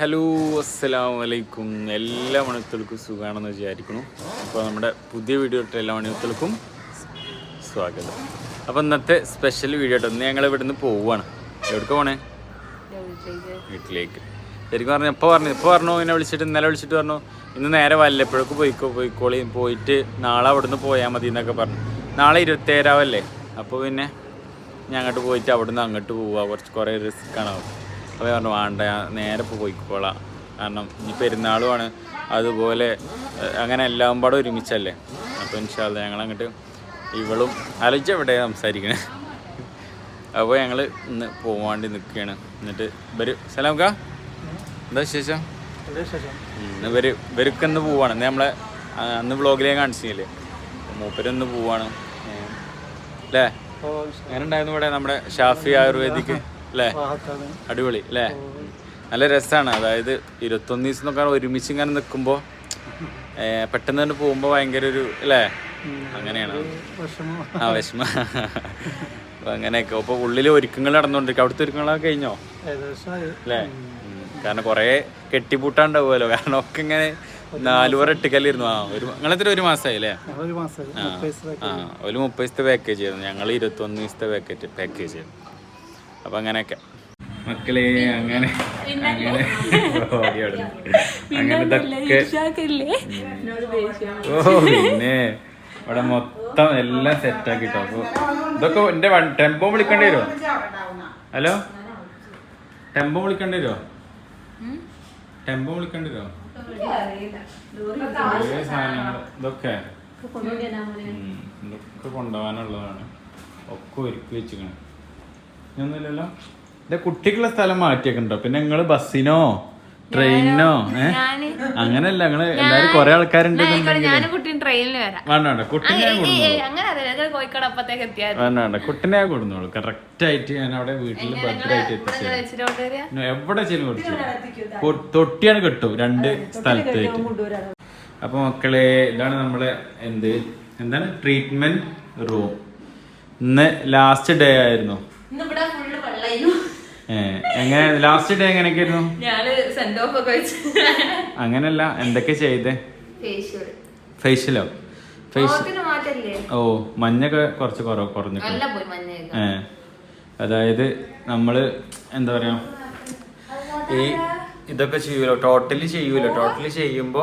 Hello അസ്സലാമു അലൈക്കും എല്ലാ മണിത്തൾക്കും സുഖമാണെന്ന് വിചാരിക്കുന്നു. അപ്പോൾ നമ്മുടെ പുതിയ വീഡിയോ ഇട്ട എല്ലാ മണിത്തൾക്കും സ്വാഗതം. അപ്പോൾ ഇന്നത്തെ സ്പെഷ്യൽ വീഡിയോ ഇട്ടോ ഇന്ന് ഞങ്ങൾ ഇവിടുന്ന് പോവുകയാണ്. എവിടേക്ക് പോണേ? വീട്ടിലേക്ക്. ശരിക്കും പറഞ്ഞു ഇപ്പോൾ പറഞ്ഞു ഇപ്പോൾ പറഞ്ഞു? എന്നെ വിളിച്ചിട്ട് ഇന്നലെ വിളിച്ചിട്ട് പറഞ്ഞു? ഇന്ന് നേരെ വല്ലപ്പോഴേക്ക് പോയിക്കോ പോയിക്കോളി പോയിട്ട് നാളെ അവിടുന്ന് പോയാൽ മതി എന്നൊക്കെ പറഞ്ഞു. നാളെ ഇരുപത്തേരാവല്ലേ അപ്പോൾ പിന്നെ ഞാൻ അങ്ങോട്ട് പോയിട്ട് അവിടുന്ന് അങ്ങോട്ട് പോവുക കുറച്ച് കുറേ റിസ്ക് ആണ്? അപ്പോൾ പറഞ്ഞു വേണ്ട ഞാൻ നേരെ ഇപ്പോൾ പോയിക്കോളാം. കാരണം ഇനി പെരുന്നാളുമാണ്. അതുപോലെ അങ്ങനെ എല്ലാം പാടെ ഒരുമിച്ചല്ലേ? അപ്പോൾ ഇൻഷാല്ല ഞങ്ങൾ അങ്ങോട്ട് ഇവളും അലജ എവിടെ സംസാരിക്കണേ. അപ്പോൾ ഞങ്ങൾ ഇന്ന് പോവാണ്ടി നിൽക്കുകയാണ് എന്നിട്ട് ഇവർ സലാംക്ക എന്താ വിശേഷം? ഇവർ ഇവർക്ക് ഇന്ന് പോവാണ്. ഇന്ന് നമ്മളെ അന്ന് വ്ളോഗിലേ കാണിച്ചില്ലേ? മൂപ്പരൊന്ന് പോവാണ്. അല്ലേ അങ്ങനെ ഉണ്ടായിരുന്നു ഇവിടെ നമ്മുടെ ഷാഫി ആയുർവേദിക്ക്? അല്ലേ അടിപൊളി അല്ലേ നല്ല രസമാണ് അതായത് ഇരുപത്തൊന്ന് ദിവസം നോക്കാൻ ഒരുമിച്ച് ഇങ്ങനെ നിൽക്കുമ്പോൾ പെട്ടെന്ന് തന്നെ പോകുമ്പോൾ ഭയങ്കര ഒരു അല്ലേ അങ്ങനെയാണ്. ആ വിഷമ. അപ്പൊ അങ്ങനെയൊക്കെ. അപ്പൊ ഉള്ളിൽ ഒരുക്കങ്ങൾ നടന്നുകൊണ്ടിരിക്കും അവിടുത്തെ ഒരുക്കങ്ങളൊക്കെ കഴിഞ്ഞോ? അല്ലേ. കാരണം കൊറേ കെട്ടിപ്പൂട്ടാണ്ടാവുമല്ലോ. കാരണം ഒക്കെ ഇങ്ങനെ നാലു പേർ എട്ടിക്കല്ലായിരുന്നു ആ ഒരു നിങ്ങളെത്ര ഒരു മാസമായി അല്ലേ ഒരു മാസം ആ. ഒരു മുപ്പത് ദിവസത്തെ പാക്കേജ് ആയിരുന്നു. ഞങ്ങൾ ഇരുപത്തൊന്ന് ദിവസത്തെ പാക്കേജ് പാക്കേജ് ആയിരുന്നു അപ്പൊ അങ്ങനെയൊക്കെ. മക്കളെ അങ്ങനെ അങ്ങനെ. അങ്ങനെ ഇതൊക്കെ. ഓ പിന്നെ ഇവിടെ മൊത്തം എല്ലാം സെറ്റ് ആക്കിട്ടോ അപ്പൊ ഇതൊക്കെ എന്റെ ടെമ്പോ വിളിക്കേണ്ടി വരുമോ ഹലോ? ടെമ്പോ വിളിക്കേണ്ടി വരുമോ ടെമ്പോ വിളിക്കേണ്ടി വരുമോ ഇതൊക്കെ. ഇതൊക്കെ കൊണ്ടുപോകാനുള്ളതാണ്. ഒക്കെ ഒരുക്കി വെച്ചിക്കണം ഒന്നുമില്ലല്ലോ എന്റെ കുട്ടിക്കുള്ള സ്ഥലം മാറ്റിയൊക്കെ പിന്നെ നിങ്ങൾ ബസ്സിനോ ട്രെയിനിനോ ഏ? അങ്ങനല്ല നിങ്ങൾ എല്ലാരും കൊറേ ആൾക്കാരുണ്ട് ഞാനും കുട്ടീൻ ട്രെയിനിൽ വരാം. വേണ്ട കുട്ടിനെ വേണ്ട കുട്ടിനെ കൊടുന്നോളൂ കറക്റ്റ് ആയിട്ട് ഞാൻ അവിടെ വീട്ടിൽ ഭദ്രമായിട്ട് എത്തിച്ചു എവിടെ ചെന്ന് കൊടുത്തു തൊട്ടിയാണ് കിട്ടും രണ്ട് സ്ഥലത്തേക്ക്. അപ്പൊ മക്കളെ ഇതാണ് നമ്മളെ എന്ത്? എന്താണ്? Treatment room. ഇന്ന് ലാസ്റ്റ് ഡേ ആയിരുന്നു. ഇന്നിവിടെ ഫുള്ള് എങ്ങനെ ലാസ്റ്റ് ഡേ ഞാൻ സെന്റ് ഓഫ് ഒക്കെ വെച്ച്. അങ്ങനല്ല എന്തൊക്കെ ചെയ്തേ? ഫേഷ്യൽ ഫേഷ്യലോ ഓ മഞ്ഞൊക്കെ കുറച്ച് കുറവ് കുറഞ്ഞു അതായത് നമ്മൾ എന്താ പറയാ ഈ ഇതൊക്കെ ചെയ്യൂലോ ടോട്ടലി ചെയ്യൂലോ. ടോട്ടലി ചെയ്യുമ്പോ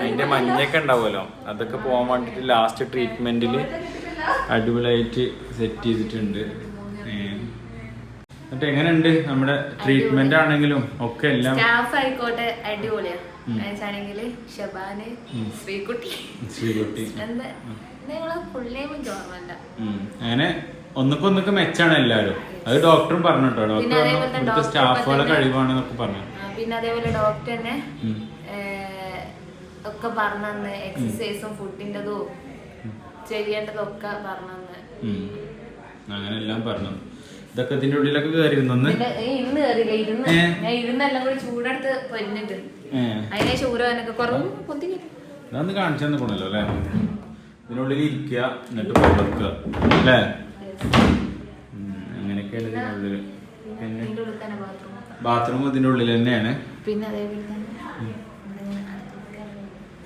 അതിന്റെ മഞ്ഞൊക്കെ ഉണ്ടാവുമല്ലോ. അതൊക്കെ പോകാൻ വേണ്ടിട്ട് ലാസ്റ്റ് ട്രീറ്റ്മെന്റിൽ അടിപൊളിയായിട്ട് സെറ്റ് ചെയ്തിട്ടുണ്ട്. എന്നിട്ട് എങ്ങനെയുണ്ട് നമ്മുടെ ട്രീറ്റ്മെന്റ് ആണെങ്കിലും ഒക്കെ എല്ലാം? സ്റ്റാഫ് ആയിക്കോട്ടെ അടിപൊളിയാ. വെച്ചാണെങ്കിൽ ഷബാന് ശ്രീകുട്ടി. ശ്രീകുട്ടി. അങ്ങനെ ഒന്നുക്കൊന്നൊക്കെ മെച്ചാണ് എല്ലാരും അത് ഡോക്ടറും പറഞ്ഞു കേട്ടോ ഡോക്ടർ ഇവിടുത്തെ സ്റ്റാഫുകളെ കഴിവാണെന്നൊക്കെ പറഞ്ഞു പിന്നെ അതേപോലെ ഡോക്ടർ തന്നെ ഒക്കെ പറഞ്ഞന്ന് എക്സസൈസും ഫുഡിന്റെതും ചെയ്യേണ്ടതും ഒക്കെ പറഞ്ഞന്ന്. ഉം. അങ്ങനെ എല്ലാം പറഞ്ഞു. ഇതൊക്കെ ഇതിന്റെ ഉള്ളിലൊക്കെ കയറി നിന്ന് പിന്നെ ഈ ഇന്ന് കയറിയില്ല. ഇരുന്ന് ഞാൻ ഇരുന്നെല്ലാം കൂടി ചൂടെടുത്ത് പൊരിഞ്ഞിട്ട്. അതിനെ കുറവ്. കാണിച്ചു തന്നിക്കണല്ലോ അല്ലേ? ഇതിനുള്ളിൽ ഇരിക്കുക എന്നിട്ട് പുറക്കുക അല്ലേ. അങ്ങനെയൊക്കെയാണ് പിന്നെ? തന്നെ ബാത്റൂം ഇതിന്റെ ഉള്ളിൽ തന്നെയാണ്. പിന്നെ തന്നെ.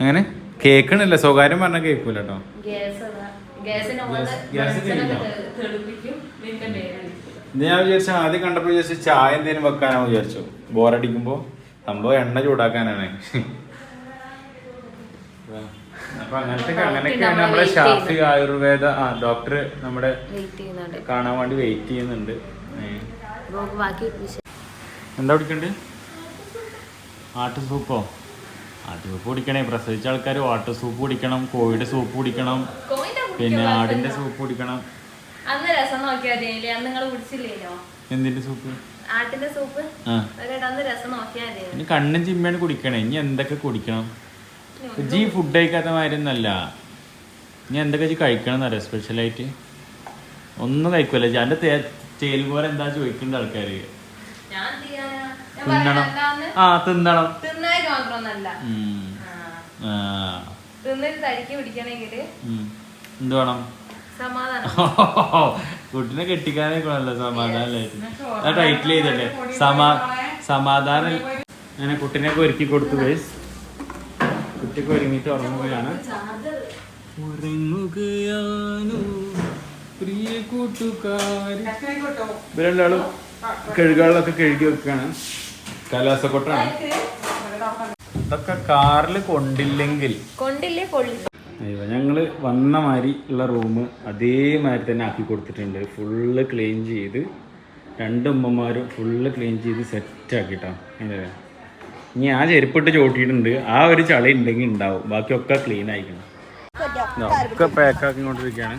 അങ്ങനെ കേക്കണില്ല. സ്വകാര്യം പറഞ്ഞ കേക്കൂലോ കേട്ടോ ഗ്യാസ് തെളിപ്പിക്കും. മുകളിൽ ഗ്യാസ് ഇത് ഞാൻ വിചാരിച്ച ആദ്യം കണ്ടപ്പോൾ വിചാരിച്ചു ചായ എന്തേലും വെക്കാനാണ് വിചാരിച്ചു. ബോറടിക്കുമ്പോ സംഭവം എണ്ണ ചൂടാക്കാനാണ്. അപ്പൊ അങ്ങനത്തെ അങ്ങനെയൊക്കെയാണ് നമ്മുടെ ശാസ്ത്രീയ ആയുർവേദ ആ ഡോക്ടർ നമ്മുടെ വെയിറ്റ് ചെയ്യുന്നുണ്ട്. കാണാൻ വേണ്ടി വെയിറ്റ് ചെയ്യുന്നുണ്ട്. എന്താ കുടിക്കണ്ട്? ആട്ട് സൂപ്പോ? ആട്ട് സൂപ്പ് കുടിക്കണേ. പ്രസവിച്ച ആൾക്കാർ വാട്ടർ സൂപ്പ് കുടിക്കണം കോഴിയുടെ സൂപ്പ് കുടിക്കണം പിന്നെ ആടിന്റെ സൂപ്പ് കുടിക്കണം. അന്ന് രസം നോക്കിയാൽ മതി അന്ന് നിങ്ങൾ കുടിച്ചില്ലേനോ? എന്തിന്റെ സൂപ്പ്? ആട്ടിന്റെ സൂപ്പ്? രസം നോക്കിയാ മതി കണ്ണും ചിമ്മയാണ് കുടിക്കണേ. ഇനി എന്തൊക്കെ കുടിക്കണം? ജി ഫുഡ് കഴിക്കാത്ത മാതിരി ഒന്നല്ല ഇനി എന്തൊക്കെ ജി കഴിക്കണം എന്നറിയാം സ്പെഷ്യലായിട്ട് ഒന്നും കഴിക്കൂല. ജി എന്റെ പോലെ എന്താ ചോദിക്കേണ്ട ആൾക്കാര്? തിന്നണം. ആ തിന്നണം. എന്ത് വേണം? സമാധാനം. കുട്ടിനെ കെട്ടിക്കാനൊക്കെയാണല്ലോ സമാധാനമായിട്ട് ആ ടൈറ്റിൽ ചെയ്തല്ലേ സമാ സമാധാനം അങ്ങനെ കുട്ടിനെയൊക്കെ ഒരുക്കി കൊടുത്തു ഗൈസ് കുട്ടിക്ക് ഒരുങ്ങിയിട്ട് ഉറങ്ങുകയാണ്. ഉറങ്ങുകയാണു. പ്രിയ കൂട്ടുകാരി. ഇവരെല്ലാളും കഴുകാളൊക്കെ കഴുകി വെക്കുകയാണ്. കലാസക്കൊട്ടാണ്. ഇതൊക്കെ കാറിൽ കൊണ്ടില്ലെങ്കിൽ. കൊണ്ടില്ലേ കൊള്ളി അയ്യോ ഞങ്ങൾ വന്ന മാതിരി ഉള്ള റൂം അതേമാതിരി തന്നെ ആക്കി കൊടുത്തിട്ടുണ്ട്. ഫുള്ള് ക്ലീൻ ചെയ്ത് രണ്ട് ഉമ്മമാരും ഫുള്ള് ക്ലീൻ ചെയ്ത് സെറ്റ് ആക്കിട്ടോ. അതിന്റെ ഇനി ആ ചെരുപ്പിട്ട് ചോട്ടിയിട്ടുണ്ട്. ആ ഒരു ചളി ഉണ്ടെങ്കിൽ ഉണ്ടാവും. ബാക്കിയൊക്കെ ക്ലീൻ ആയിക്കണം ഒക്കെ പാക്കാക്കി കൊണ്ടിരിക്കുകയാണ്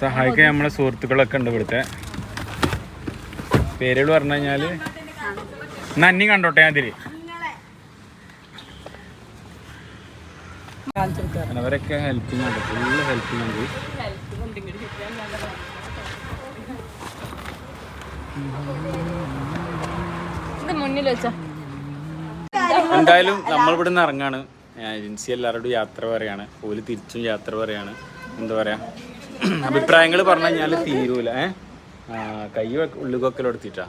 സഹായിക്കാൻ നമ്മളെ സുഹൃത്തുക്കളൊക്കെ ഉണ്ട് ഇവിടുത്തെ. പേരുകൾ പറഞ്ഞു കഴിഞ്ഞാൽ നന്ദി കണ്ടോട്ടെ അതിൽ അവരൊക്കെ ഹെൽപ്പിംഗ് ഉണ്ട് ഫുള്ള് ഹെൽപ്പിംഗ് ഉണ്ട് ഇത് മുന്നിൽ വെച്ചാ. എന്തായാലും നമ്മൾ ഇവിടെ നിന്ന് ഇറങ്ങാണ് ഏജൻസി എല്ലാവരോടും യാത്ര പറയാണ്. ഓൽ തിരിച്ചും യാത്ര പറയാണ്. എന്താ പറയാ? അഭിപ്രായങ്ങൾ പറഞ്ഞു കഴിഞ്ഞാൽ തീരൂല. ഏ? കൈ ഉള്ളുകൊക്കലെടുത്തിട്ടാ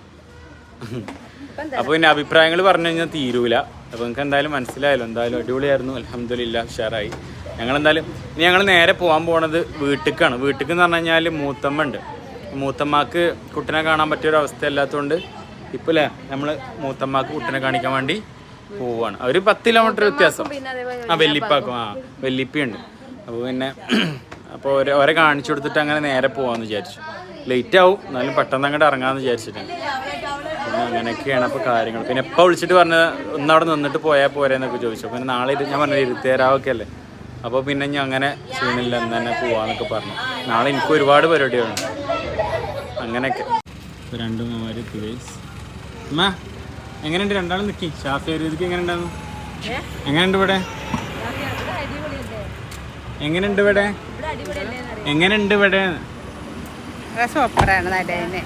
അപ്പൊ പിന്നെ അഭിപ്രായങ്ങൾ പറഞ്ഞു കഴിഞ്ഞാൽ തീരൂല. അപ്പൊ നിങ്ങൾക്ക് എന്തായാലും മനസ്സിലായല്ലോ. എന്തായാലും അടിപൊളിയായിരുന്നു. അലഹമില്ല ഉഷാറായി. ഞങ്ങൾ എന്തായാലും ഇനി ഞങ്ങൾ നേരെ പോകാൻ പോണത് വീട്ടിലേക്കാണ് വീട്ടിലേക്ക് എന്ന് പറഞ്ഞു കഴിഞ്ഞാൽ മൂത്തമ്മ ഉണ്ട്. മൂത്തമ്മക്ക് കുട്ടനെ കാണാൻ പറ്റിയ ഒരു അവസ്ഥ അല്ലാത്തതുകൊണ്ട് ഇപ്പൊ അല്ലേ നമ്മൾ മൂത്തമ്മക്ക് കുട്ടനെ കാണിക്കാൻ വേണ്ടി പോവാണ്. ഒരു പത്ത് കിലോമീറ്റർ വ്യത്യാസം. ആ വെല്ലിപ്പാക്കും. ആ വെല്ലിപ്പിയുണ്ട്. അപ്പോൾ പിന്നെ അപ്പോൾ ഓരോ ഓരെ കാണിച്ചു കൊടുത്തിട്ട് അങ്ങനെ നേരെ പോവാന്ന് വിചാരിച്ചു. ലേറ്റ് ആവും. എന്നാലും പെട്ടെന്ന് അങ്ങോട്ട് ഇറങ്ങാന്ന് വിചാരിച്ചിട്ടാണ്. പിന്നെ അങ്ങനെയൊക്കെയാണ് അപ്പോൾ കാര്യങ്ങൾ പിന്നെ എപ്പോൾ വിളിച്ചിട്ട് പറഞ്ഞത് ഒന്നവിടെ നിന്നിട്ട് പോയാൽ പോരെന്നൊക്കെ ചോദിച്ചു. പിന്നെ നാളെ ഇരു- ഞാൻ പറഞ്ഞത് ഇരുത്തേരാവൊക്കെ അല്ലേ? അപ്പോൾ പിന്നെ ഞാൻ അങ്ങനെ സീനില്ല എന്ന് തന്നെ പോവാന്നൊക്കെ പറഞ്ഞു. നാളെ എനിക്ക് ഒരുപാട് പരിപാടികളുണ്ട്. അങ്ങനെയൊക്കെ. ഇപ്പോൾ രണ്ടു മാമാര് പ്ലേസ്. അമ്മ എങ്ങനെയുണ്ട്? രണ്ടാളും നിൽക്കി ഷാഫി അരീതിക്ക് എങ്ങനെ ഉണ്ടായിരുന്നു എങ്ങനെയുണ്ട് ഇവിടെ? എങ്ങനെയുണ്ട് ഇവിടെ? എങ്ങനെയുണ്ട് ഇവിടെ? സൂപ്പറാണ് നല്ല തന്നെ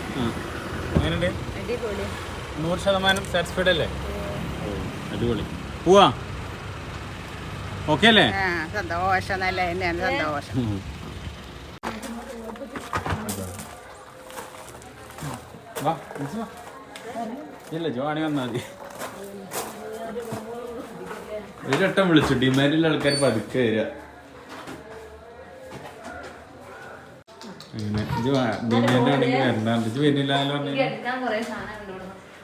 നൂറ് ശതമാനം സാറ്റിസ്ഫൈഡ് അല്ലേ? അടിപൊളി. പോവാ. ഓക്കെ അല്ലേ? സന്തോഷം നല്ല തന്നെയാണ് സന്തോഷം. ഇല്ല ജോണി വന്നാൽ മതി. ഒരു വട്ടം വിളിച്ചു. ഡിമാൻഡിലുള്ള ആൾക്കാർ പതുക്കെ വരിക അങ്ങനെ ആണെങ്കിൽ വരണ്ടാണ്ട് പറഞ്ഞു.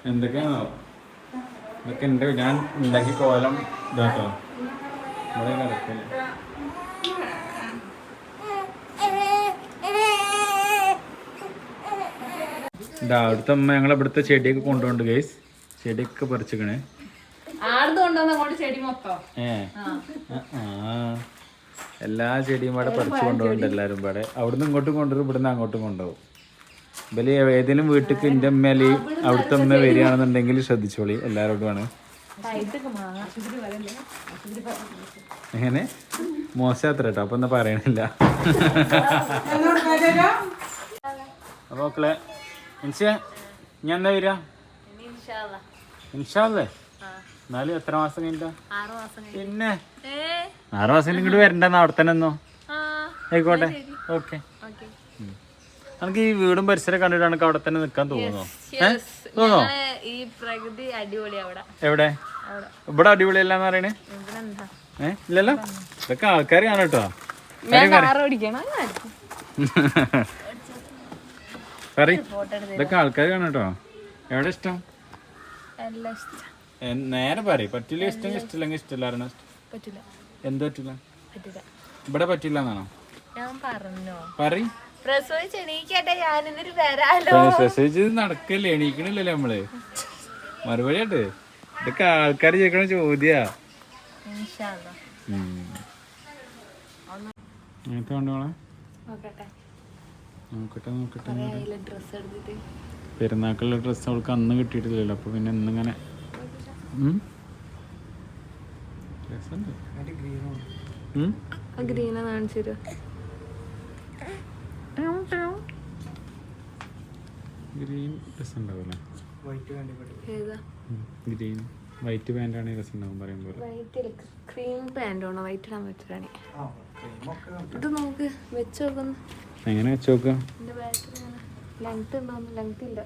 എന്തൊക്കെയാണോ? ഇതൊക്കെ ഞാൻ ഉണ്ടാക്കി കോലം ഇതാട്ടോ. ഇവിടെ കിടക്കില്ല ഇതാ അവിടുത്തെ അമ്മ ഞങ്ങൾ ഇവിടുത്തെ ചെടിയൊക്കെ കൊണ്ടുപോണ്ട് ഗൈസ് ചെടിയൊക്കെ പറിച്ചിക്കണേ ആടുന്ന് കൊണ്ടുവന്ന അങ്ങോട്ട് ചെടി മൊത്തം. ഏ. ആ, ആ. എല്ലാ ചെടിയും ഇവിടെ പറിച്ചു കൊണ്ടുപോകുന്നുണ്ട് എല്ലാവരും ഇവിടെ അവിടുന്ന് ഇങ്ങോട്ടും കൊണ്ടുവരും ഇവിടുന്ന് അങ്ങോട്ടും കൊണ്ടുപോകും. ഇവൽ ഏതെങ്കിലും വീട്ടിക്ക് എന്റെ അമ്മേൽ അവിടുത്തെ അമ്മ വരികയാണെന്നുണ്ടെങ്കിൽ ശ്രദ്ധിച്ചോളി എല്ലാവരോടുമാണ് ആണ്. മാങ്ങ എങ്ങനെ? മോശാത്ര കേട്ടോ അപ്പൊ എന്താ പറയണില്ല. അപ്പൊ മക്കളെ ഞാൻ എന്താ വരിക? ഇനി ഇൻഷാ അല്ലാ. ഇൻഷാല്ലേ ആ. എന്നാലും എത്ര മാസം കഴിഞ്ഞ്. പിന്നെ? ആറു മാസം ഇങ്ങോട്ട് വരണ്ടെന്ന് അവിടെ തന്നെ എന്നോ ആയിക്കോട്ടെ. ഓക്കെ. നമുക്ക് ഈ വീടും പരിസരം കണ്ടിട്ടാണ് അവിടെ തന്നെ നിക്കാൻ തോന്നുന്നോ? ഏ? തോന്നോ ഞങ്ങൾ ഈ പ്രകൃതി അടിപൊളി അവിടെ. എവിടെ? ഇവിടെ അടിപൊളിയല്ലാന്ന് പറയണേ? ഏഹ് ഇല്ലല്ലോ? ഇതൊക്കെ ആൾക്കാർ കാണാം കേട്ടോ. പറ ഇതൊക്കെ ആൾക്കാർ കാണാം കേട്ടോ. എവിടെ ഇഷ്ടം? എല്ലാം ഇഷ്ടം. നേരെ പറയും. പറ്റില്ല ഇഷ്ടം ഇഷ്ടമില്ലെങ്കിൽ ഇഷ്ടമില്ലായിരുന്നു. പറ്റില്ല എന്ത് പറ്റില്ല പറ്റില്ല ഇവിടെ പറ്റില്ല എന്നാണോ ഞാൻ പറഞ്ഞോ. പ്രസവിച്ച് എണീക്കട്ടെ വരാലോ. നടക്കല്ലേ എണീക്കണില്ലല്ലേ നമ്മൾ. മറുപടി ആട്ടെ ഇതൊക്കെ ആൾക്കാർ ചോദിക്കണ ചോദ്യാ. അങ്ങനത്തെ കൊണ്ടോളെ നോക്കട്ടെ. നോക്കട്ടെ പെരുന്നാക്കുള്ള ഡ്രസ്സ് അവൾക്ക് അന്ന് കിട്ടിയിട്ടില്ലല്ലോ അപ്പൊ പിന്നെ ഇന്നിങ്ങനെ ഗ്രീന കാണിച്ചു തരുമോ ഗ്രീൻ രസം ഉണ്ടാവില്ലേ ഏതാ? ഗ്രീൻ. വൈറ്റ് പാന്റ് ആണെങ്കിൽ രസം ഉണ്ടാവും പറയുമ്പോൾ ക്രീം പാന്റ് ആണോ വൈറ്റ് ഇടാൻ പറ്റുകയാണെ ഇത് നോക്ക്. വെച്ച് നോക്കുന്നു എങ്ങനെ വെച്ച് നോക്കുക ലെങ്ത് ഉണ്ടോന്ന് ലെങ്ത് ഇല്ല.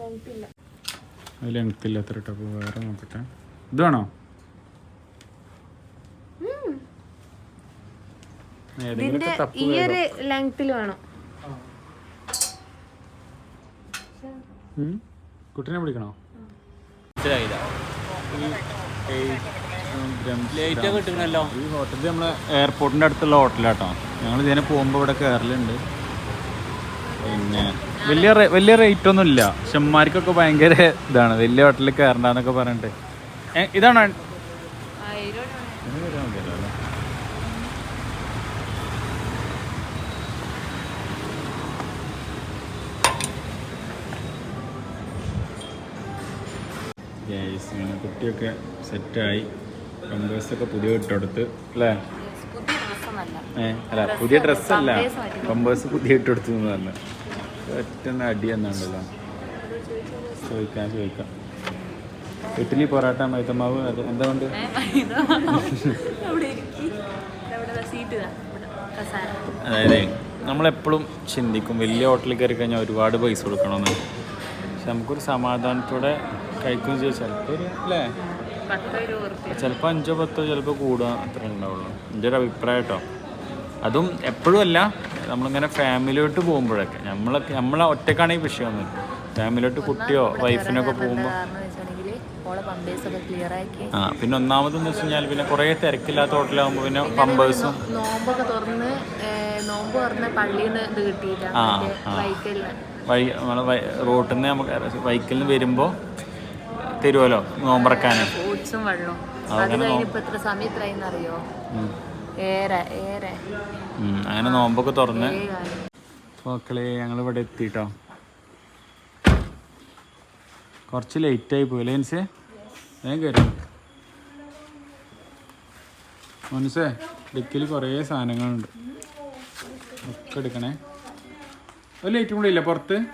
ലെങ്ത് ഇല്ല. ലെങ്ത് ടപ്പ് അത്ര വേറെ നോക്കട്ടെ. ഇത് വേണോ? കുട്ടിനെ ഇതിന്റെ തപ്പ് ഈ ഒരു ലെങ്ത്തിൽ വേണം. ഉം? കുട്ടീനെ വിളിക്കണോ? മനസ്സിലായില്ല. ഈ ഹോട്ടലിൽ നമ്മളെ എയർപോർട്ടിന്റെ അടുത്തുള്ള ഹോട്ടലാട്ടോ ഞങ്ങൾ ഇതിനെ പോകുമ്പോൾ ഇവിടെ കയറലുണ്ട് പിന്നെ വലിയ വലിയ റേറ്റ് ഒന്നും ഇല്ല. ഷെമ്മാർക്കൊക്കെ ഭയങ്കര ഇതാണ്. വലിയ ഹോട്ടലിൽ കയറണ്ടെന്നൊക്കെ പറഞ്ഞിട്ട്. ഇതാണ്? കുട്ടിയൊക്കെ സെറ്റായി കമ്പേഴ്സൊക്കെ പുതിയ ഇട്ടെടുത്ത് അല്ലേ? അല്ല പുതിയ ഡ്രസ്സല്ല. കമ്പേഴ്സ്. പുതിയ ഇട്ടെടുത്തു എന്ന് പറഞ്ഞു ഒറ്റ അടി എന്നാണല്ലോ ചോദിക്കാം ചോദിക്കാം. ഇഡ്ഡലി പൊറോട്ട മൈത്തമാവ് അത് എന്താ കസാര. അതായത് നമ്മളെപ്പോഴും ചിന്തിക്കും വലിയ ഹോട്ടലിൽ കയറി കഴിഞ്ഞാൽ ഒരുപാട് പൈസ കൊടുക്കണമെന്ന്. പക്ഷെ നമുക്കൊരു സമാധാനത്തോടെ കഴിക്കുകയും ചെയ്യാം ചിലപ്പോൾ ഒരു അല്ലേ? ചിലപ്പോൾ അഞ്ചോ പത്തോ ചിലപ്പോൾ കൂടുക അത്രേ ഉണ്ടാവുള്ളൂ. എന്റെ ഒരു അഭിപ്രായം കേട്ടോ. അതും എപ്പോഴും അല്ല നമ്മളിങ്ങനെ ഫാമിലിയോട്ട് പോകുമ്പോഴൊക്കെ. നമ്മളൊക്കെ നമ്മളെ ഒറ്റക്കാണ് ഈ വിഷയമൊന്നും ഫാമിലിയോട്ട് കുട്ടിയോ വൈഫിനൊക്കെ പോകുമ്പോൾ ആ പിന്നെ ഒന്നാമതെന്ന് വെച്ച് കഴിഞ്ഞാൽ പിന്നെ കുറേ തിരക്കില്ലാത്ത ഹോട്ടലാകുമ്പോൾ പിന്നെ പമ്പേഴ്സും നോമ്പൊക്കെ തുറന്ന് നോമ്പ് തുറന്ന് പള്ളിയിൽ നിന്ന് ഇത് കിട്ടിയില്ല ആ, മറ്റേ ആ. വഴി നമ്മളെ റോട്ടിൽ നിന്ന് നമുക്ക് വൈക്കിൽ നിന്ന് വരുമ്പോൾ തരുമല്ലോ നോമ്പറക്കാൻ ഫ്രൂട്ട്സും അങ്ങനെ സമയം അങ്ങനെ നോമ്പൊക്കെ തുറന്ന്. മക്കളെ ഞങ്ങൾ ഇവിടെ എത്തിട്ടോ? കുറച്ച് ലേറ്റ് ആയി പോയി ലെൻസേ ഞാൻ കയറി മനസ്സേ ഡിക്കിൽ കുറേ സാധനങ്ങളുണ്ട്. ഒക്കെ എടുക്കണേ. ഒരു ലൈറ്റും കൂടെ ഇല്ല പുറത്ത്?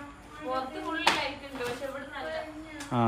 ആ.